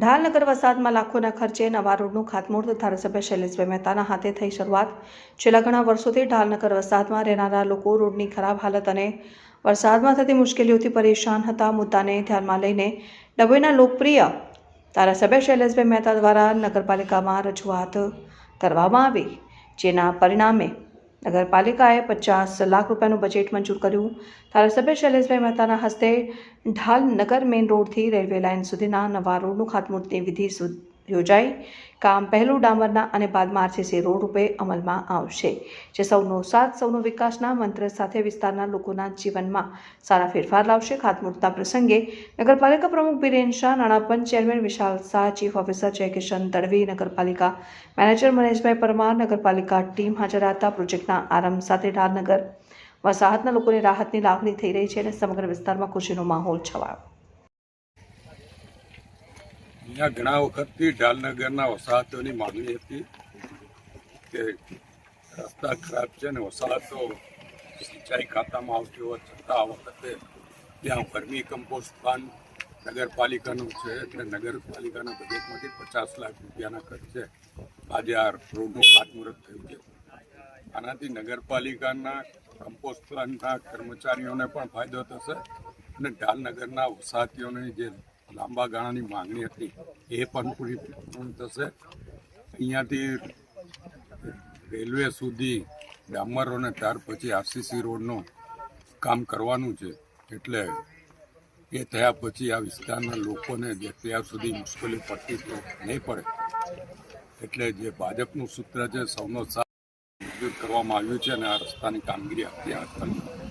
ઢાલનગર વસાહતમાં લાખોના ખર્ચે નવા રોડનું ખાતમુહૂર્ત ધારાસભ્ય શૈલેષભાઈ મહેતાના હાથે થઈ શરૂઆત. છેલ્લા ઘણા વર્ષોથી ઢાલનગર વસાહતમાં રહેનારા લોકો રોડની ખરાબ હાલત અને વરસાદમાં થતી મુશ્કેલીઓથી પરેશાન હતા. મુદ્દાને ધ્યાનમાં લઈને ડભોઈના લોકપ્રિય ધારાસભ્ય શૈલેષભાઈ મહેતા દ્વારા નગરપાલિકામાં રજૂઆત કરવામાં આવી, જેના પરિણામે નગરપાલિકાએ પચાસ લાખ રૂપિયાનું બજેટ મંજૂર કર્યું. ધારાસભ્ય શૈલેષભાઈ મહેતાના હસ્તે ઢાલ નગર મેઇન રોડથી રેલવે લાઇન સુધીના નવા રોડનું ખાતમુહૂર્તની વિધિ યોજાઈ. કામ પહેલું ડામરના અને બાદમાં આરસીસી રોડ રૂપે અમલમાં આવશે, જે સૌનો સાથ, સૌનો વિકાસના મંત્ર સાથે વિસ્તારના લોકોના જીવનમાં સારા ફેરફાર લાવશે. ખાતમુહૂર્તના પ્રસંગે નગરપાલિકા પ્રમુખ Biren Shah, નાણાપંચ chairman Vishal Shah, chief officer Jaykishan Tadvi, નગરપાલિકા મેનેજર મનેશભાઈ પરમાર, નગરપાલિકા ટીમ હાજર હતા. પ્રોજેક્ટના આરંભ સાથે ડારનગર વસાહતના લોકોને રાહતની લાગણી થઈ રહી છે અને સમગ્ર વિસ્તારમાં ખુશીનો માહોલ છવાયો. અહીંયા ઘણા વખતથી ઢાલનગરના વસાહતોની માગણી હતી કે રસ્તા ખરાબ છે ને વસાહતો સિંચાઈ ખાતામાં આવતી હોવા છતાં આ વખતે ત્યાં વર્મી કમ્પોસ્ટ પ્લાન નગરપાલિકાનું છે એટલે નગરપાલિકાના બજેટમાંથી પચાસ લાખ રૂપિયાના ખર્ચે આજે આ રોડનું ખાતમુહૂર્ત થયું છે. આનાથી નગરપાલિકાના કમ્પોસ્ટ પ્લાન્ટના કર્મચારીઓને પણ ફાયદો થશે અને ઢાલનગરના વસાહતીઓની જે લાંબા ગાળાની માંગણી હતી. એ પણ પૂરી થશે. અહીંયાથી રેલવે સુધી ડામરો અને ત્યાર પછી આરસીસી રોડનું કામ કરવાનું છે. એટલે એ થયા પછી આ વિસ્તારના લોકોને જે ત્યાં સુધી મુશ્કેલી પડતી તો નહીં પડે. એટલે જે ભાજપનું સૂત્ર છે, સૌનો સાથ કરવામાં આવ્યું છે અને આ રસ્તાની કામગીરી અત્યારે હાથ.